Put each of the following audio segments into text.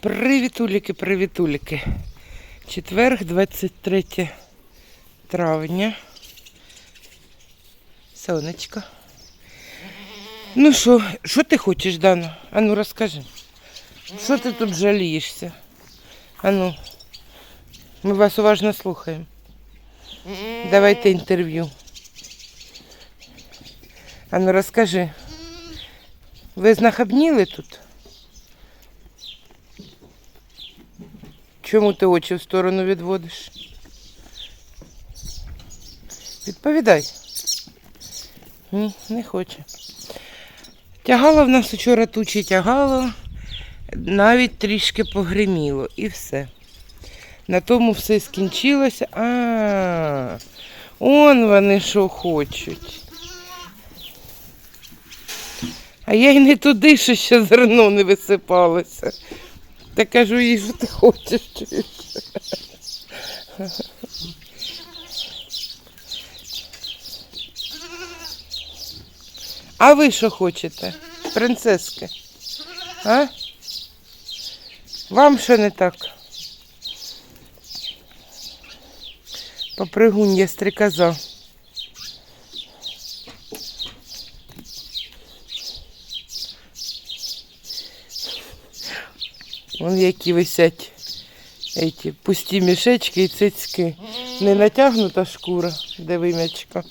Привітуліки, привітуліки. Четверг, 23 травня. Сонечко. Ну що, що ти хочеш, Дана? Ану, розкажи. Що ти тут жалієшся? Ану, ми вас уважно слухаємо. Давайте інтерв'ю. Ану, розкажи. Ви знахабніли тут? Чому ти очі в сторону відводиш? Відповідай. Ні, не хоче. Тягало в нас вчора тучі тягало, навіть трішки погриміло і все. На тому все скінчилося. А, он вони що хочуть. А я й не туди, що ще зерно не висипалося. Та кажу їй, що ти хочеш. А ви що хочете, принцески? А? Вам що не так? Попригунья стрікоза. Вон які висять эти пусті мішечки і цицьки. Не натягнута шкура, де вим'ячко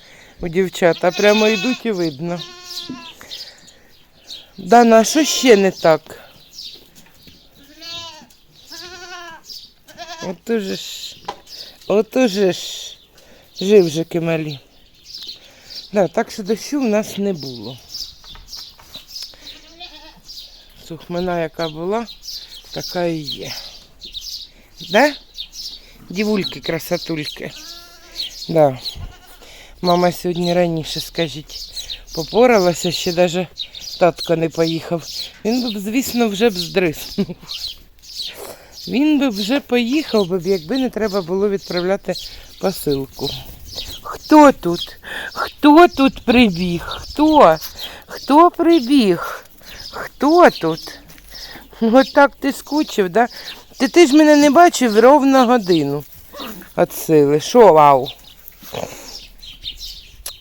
у дівчат, прямо йдуть і видно. Дана, що ще не так? От уже ж, от уже ж живжики малі. Да, так що дощу в нас не було. Сухмина, яка була, така і є. Да? Дівульки, красотульки. Да. Мама сьогодні раніше, скажіть, попоралася, ще навіть татко не поїхав. Він звісно, вже б здриснув. Він би вже поїхав, би, якби не треба було відправляти посилку. Хто тут? Хто тут прибіг? Хто? Хто прибіг? Хто тут? От так ти скучив, да? Ти, ти ж мене не бачив ровно годину від сили. Що, вау?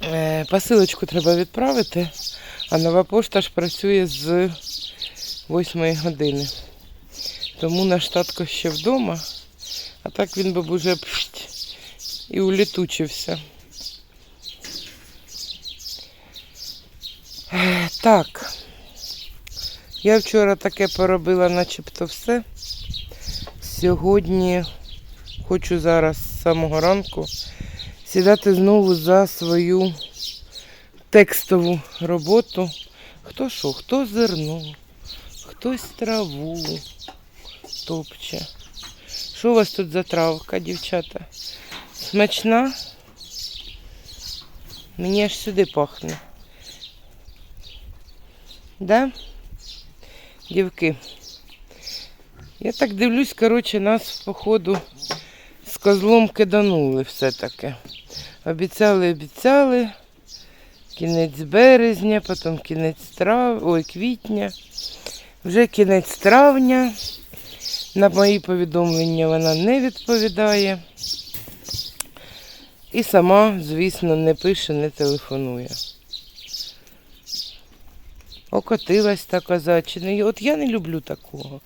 Е, посилочку треба відправити, а нова пошта ж працює з 8 години. Тому наш татко ще вдома, а так він би б уже і улітучився. Так. Я вчора таке поробила начебто все. Сьогодні хочу зараз з самого ранку сідати знову за свою текстову роботу. Хто що, хто зерно, хтось траву топче. Що у вас тут за травка, дівчата? Смачна? Мені аж сюди пахне. Да? Дівки. Я так дивлюсь, коротше, нас, походу, з козлом киданули все-таки. Обіцяли, обіцяли. Кінець березня, потім кінець трав... ой, квітня. Вже кінець травня. На мої повідомлення вона не відповідає. І сама, звісно, не пише, не телефонує. Окотилась та козачина. От я не люблю такого.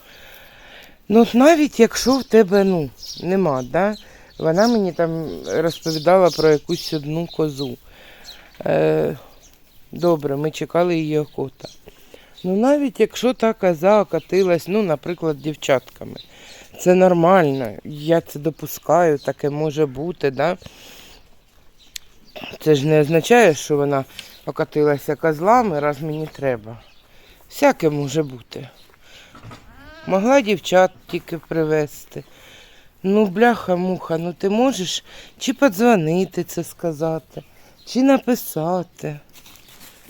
Ну, от навіть якщо в тебе ну, нема, да? вона мені там розповідала про якусь одну козу. Е, добре, ми чекали її окота. Ну, навіть якщо та коза окотилась, ну, наприклад, дівчатками, це нормально, я це допускаю, таке може бути, да? Це ж не означає, що вона окотилася козлами, раз мені треба. Всяке може бути. Могла дівчат тільки привезти. Ну, бляха-муха, ну ти можеш чи подзвонити це сказати, чи написати.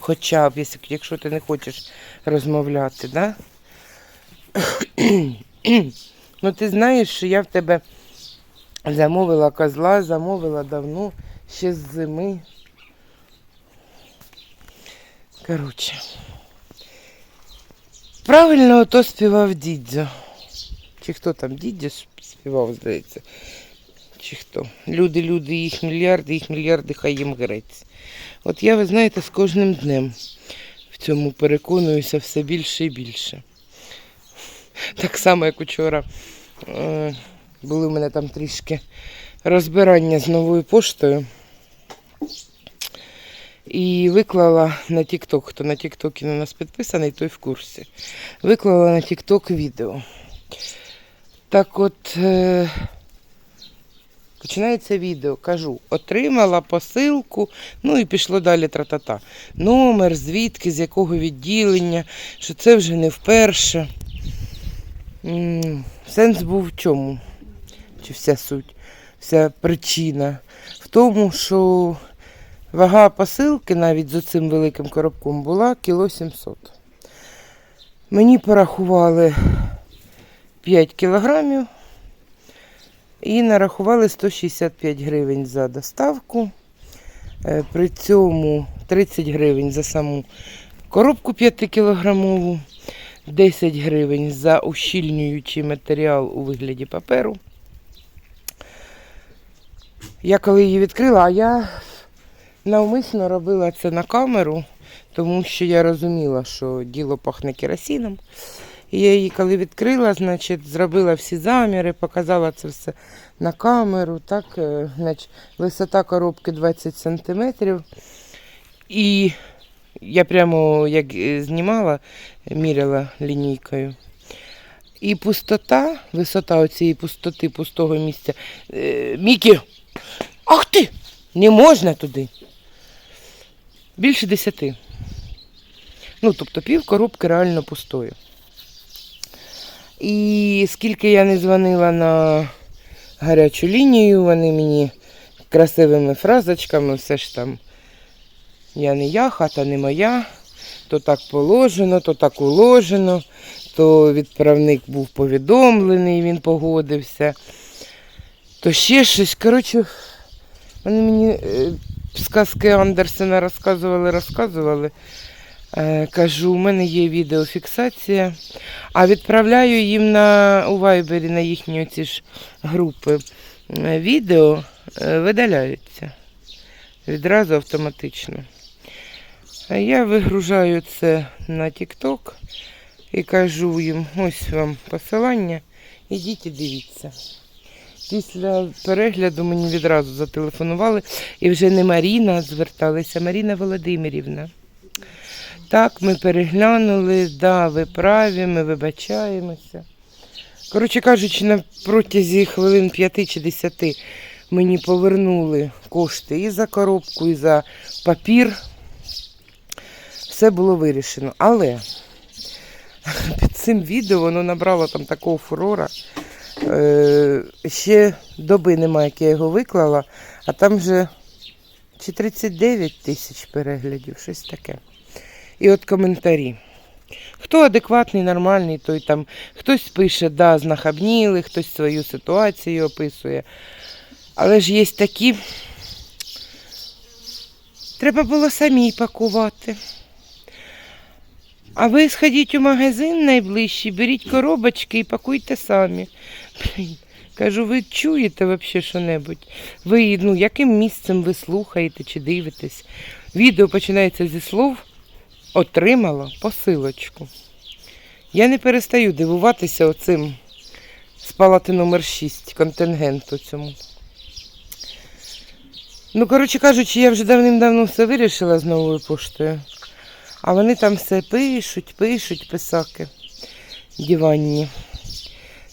Хоча б, якщо- ти не хочеш розмовляти, да? ну ти знаєш, що я в тебе замовила козла, замовила давно, ще з зими. Коротше. Правильно ото співав дідзьо. Чи хто там дідзьо співав, здається. Чи хто? Люди, люди, їх мільярди, їх мільярди, хай їм грець. От я, ви знаєте, з кожним днем в цьому переконуюся все більше і більше. Так само, як учора е, були в мене там трішки розбирання з новою поштою. І виклала на TikTok, хто на TikTok на нас підписаний, той в курсі. Виклала на TikTok відео. Так от, е, починається відео. Кажу, отримала посилку, ну і пішло далі тра-та-та. Номер, звідки, з якого відділення, що це вже не вперше. Сенс був в чому? Чи вся суть, вся причина? В тому, що вага посилки навіть з оцим великим коробком була кіло 700. Мені порахували 5 кілограмів і нарахували 165 гривень за доставку. Е, При цьому 30 гривень за саму коробку 5 кілограмову, 10 гривень за ущільнюючий матеріал у вигляді паперу. Я коли її відкрила, я навмисно робила це на камеру, тому що я розуміла, що діло пахне керосином. І я її коли відкрила, значить, зробила всі заміри, показала це все на камеру. Так, е, значить, висота коробки 20 сантиметрів. І я прямо як е, знімала, міряла лінійкою. І пустота, висота оцієї пустоти, пустого місця. Е, Мікі! Ах ти! Не можна туди. Більше десяти. Ну, тобто пів коробки реально пустої. І скільки я не дзвонила на гарячу лінію, вони мені красивими фразочками, все ж там я не я, хата не моя, то так положено, то так уложено, то відправник був повідомлений, він погодився, то ще щось. Коротше, вони мені е, сказки Андерсена розказували, розказували. Е, кажу, у мене є відеофіксація, а відправляю їм на, у Вайбері на їхні ці ж групи е, відео, е, видаляються відразу автоматично. Я вигружаю це на TikTok і кажу їм, ось вам посилання, ідіть і дивіться. Після перегляду мені відразу зателефонували, і вже не Маріна зверталися, Маріна Володимирівна. Так, ми переглянули, да, ви праві, ми вибачаємося. Коротше кажучи, на протязі хвилин 5 чи 10 мені повернули кошти і за коробку, і за папір. Все було вирішено. Але під цим відео воно набрало там такого фурора. Е, ще доби немає, як я його виклала, а там вже чи 39 тисяч переглядів, щось таке. І от коментарі. Хто адекватний, нормальний, той там хтось пише, да, знахабніли, хтось свою ситуацію описує. Але ж є такі. Треба було самій пакувати. А ви сходіть у магазин найближчий, беріть коробочки і пакуйте самі. Блін, кажу, ви чуєте взагалі що-небудь? Ви ну, яким місцем ви слухаєте чи дивитесь? Відео починається зі слов отримала посилочку. Я не перестаю дивуватися оцим з палати номер 6 контингенту цьому. Ну, коротше кажучи, я вже давним-давно все вирішила з новою поштою. А вони там все пишуть, пишуть, писаки диванні.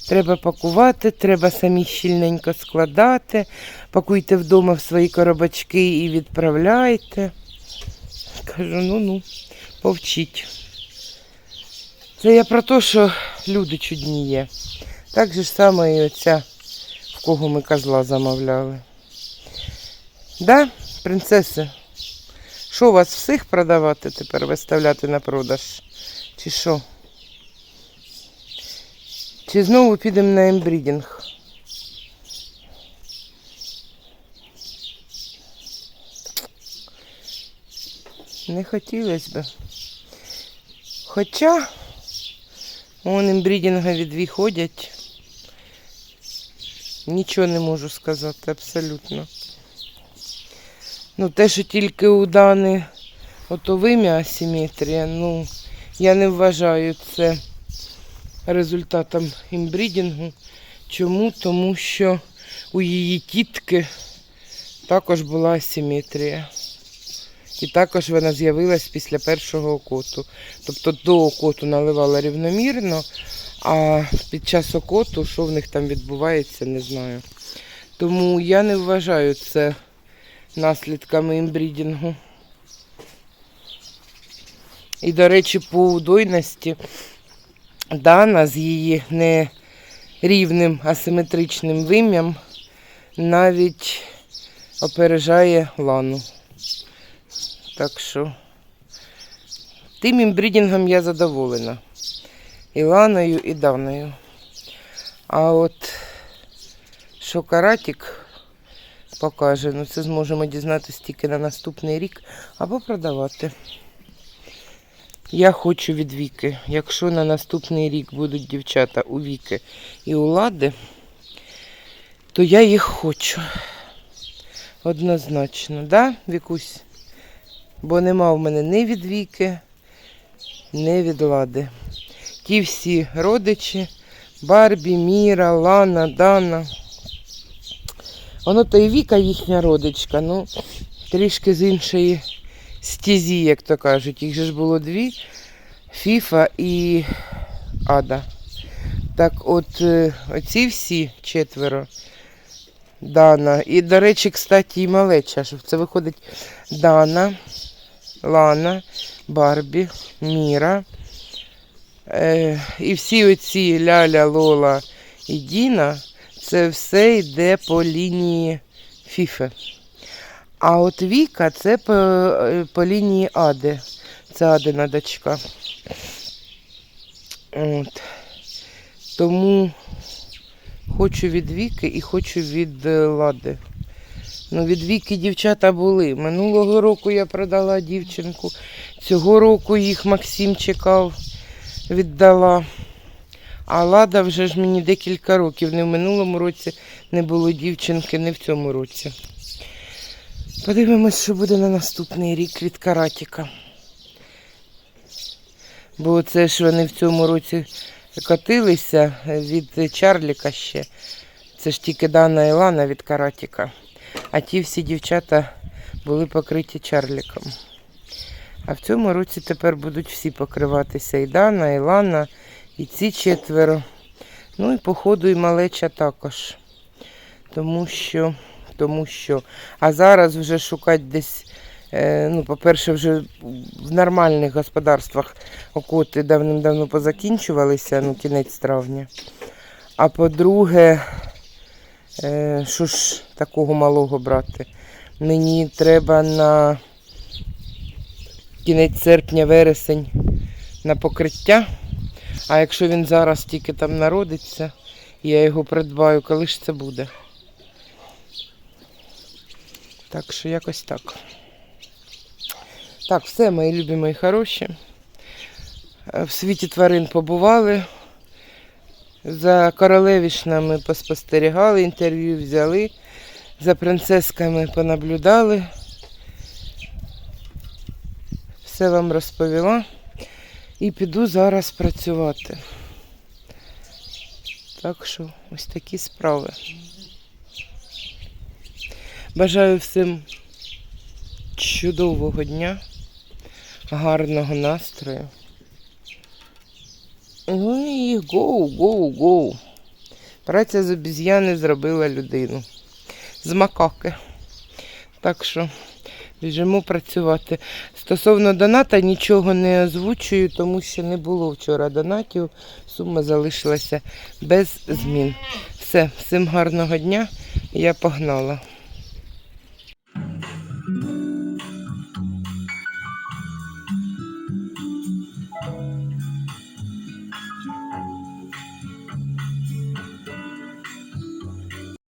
Треба пакувати, треба самі щільненько складати. Пакуйте вдома в свої коробочки і відправляйте. Кажу, ну-ну, повчіть. Це я про те, що люди чудні є. Так же ж само і оця, в кого ми козла замовляли. Да, принцеси? Що у вас всіх продавати тепер, виставляти на продаж? Чи що? Чи знову підемо на ембрідінг? Не хотілося б. Хоча вон ембрідінгові дві ходять. Нічого не можу сказати абсолютно. Ну, те, що тільки у Дани ото вим'я асиметрія, ну, я не вважаю це результатом імбрідінгу. Чому? Тому що у її тітки також була асиметрія. І також вона з'явилась після першого окоту. Тобто до окоту наливала рівномірно, а під час окоту, що в них там відбувається, не знаю. Тому я не вважаю це наслідками імбрідінгу. І, до речі, по удойності Дана з її нерівним асиметричним вим'ям навіть опережає лану. Так що тим імбрідінгом я задоволена. І ланою, і даною. А от що каратик покаже, ну це зможемо дізнатися тільки на наступний рік або продавати. Я хочу від Віки. Якщо на наступний рік будуть дівчата у Віки і у Лади, то я їх хочу. Однозначно, да, Вікусь? Бо нема в мене ні від Віки, ні від Лади. Ті всі родичі, Барбі, Міра, Лана, Дана. Воно то і Віка їхня родичка, ну трішки з іншої стезі, як то кажуть. Їх же ж було дві. Фіфа і Ада. Так от е, оці всі четверо. Дана. І, до речі, кстати, і малеча. Це виходить Дана, Лана, Барбі, Міра. Е, і всі оці Ляля, Лола і Діна, це все йде по лінії Фіфи. А от Віка це по, е, по лінії Ади. Це Адина дочка. От. Тому хочу від Віки і хочу від е, Лади. Ну, від Віки дівчата були. Минулого року я продала дівчинку. Цього року їх Максим чекав, віддала. А Лада вже ж мені декілька років. Не в минулому році не було дівчинки, не в цьому році. Подивимось, що буде на наступний рік від Каратіка. Бо це ж вони в цьому році катилися від Чарліка ще. Це ж тільки Дана і Лана від Каратіка. А ті всі дівчата були покриті Чарліком. А в цьому році тепер будуть всі покриватися. І Дана, і Лана, і ці четверо. Ну і походу і малеча також. Тому що, тому що. А зараз вже шукати десь, е, ну, по-перше, вже в нормальних господарствах окоти давним-давно позакінчувалися, ну, кінець травня. А по-друге, що ж такого малого брати? Мені треба на кінець серпня, вересень на покриття. А якщо він зараз тільки там народиться, я його придбаю, коли ж це буде. Так що якось так. Так, все, мої любі, мої хороші. Е, В світі тварин побували. За королевішнами поспостерігали, інтерв'ю взяли, за принцесками понаблюдали. Все вам розповіла. І піду зараз працювати. Так що ось такі справи. Бажаю всім чудового дня, гарного настрою. І гоу, гоу, гоу. Праця з обіз'яни зробила людину. З макаки. Так що біжимо працювати. Стосовно доната нічого не озвучую, тому що не було вчора донатів. Сума залишилася без змін. Все, всім гарного дня. Я погнала.